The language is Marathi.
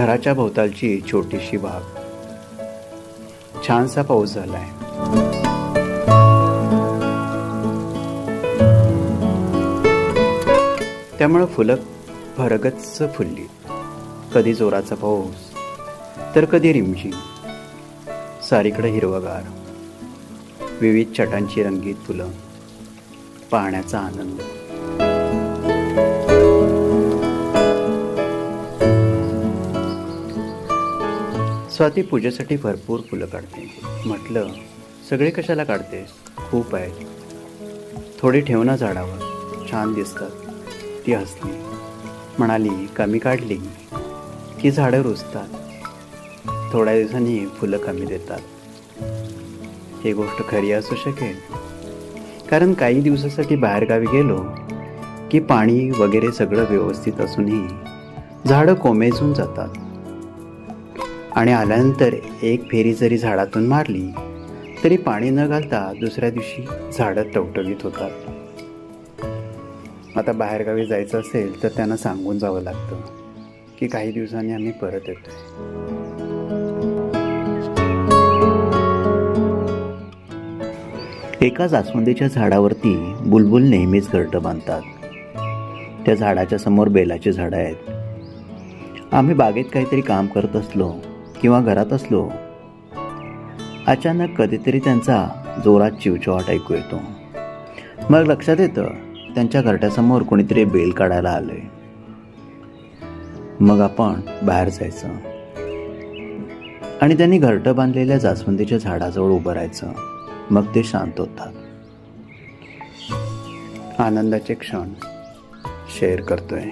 घराच्या भोवतालची छोटीशी बाग छानसा पाऊस झालाय. त्यामुळं फुलं भरगच फुलली. कधी जोराचा पाऊस तर कधी रिमझिम. सारीकडे हिरवगार विविध छटांची रंगीत फुलं पाहण्याचा आनंद. स्वाती पूजेसाठी भरपूर फुलं काढते. म्हटलं सगळे कशाला काढतेस? खूप आहेत. थोडी ठेव ना झाडावर. छान दिसतात. ती हसली. म्हणाली कमी काढली. की झाडं रुजतात. थोड्या दिवसांनी फुलं कमी देतात. ही गोष्ट खरी असू शकेल. कारण काही दिवसासाठी बाहेरगावी गेलो की पाणी वगैरे सगळं व्यवस्थित असूनही झाडं कोमेजून जातात. आणि आल्यानंतर एक फेरी जरी झाडातून मारली तरी पाणी न घालता दुसऱ्या दिवशी झाडं टवटवीत होतात. आता बाहेरगावी जायचं असेल तर त्यांना सांगून जावं लागतं की काही दिवसांनी आम्ही परत येतो एका जास्वंदीच्या झाडावरती बुलबुल नेहमीच घरटं बांधतात. त्या झाडाच्या समोर बेलाची झाडं आहेत. आम्ही बागेत काहीतरी काम करत असलो किंवा घरात असलो अचानक कधीतरी त्यांचा जोरात चिवचिवाट ऐकू येतो. मग लक्षात येतं त्यांच्या घरट्यासमोर कोणीतरी बेल काढायला आलंय. मग आपण बाहेर जायचं. आणि त्यांनी घरटं बांधलेल्या जास्वंदीच्या झाडाजवळ उभं राहायचं. मग ते शांत होतात. आनंदाचे क्षण शेअर करतोय.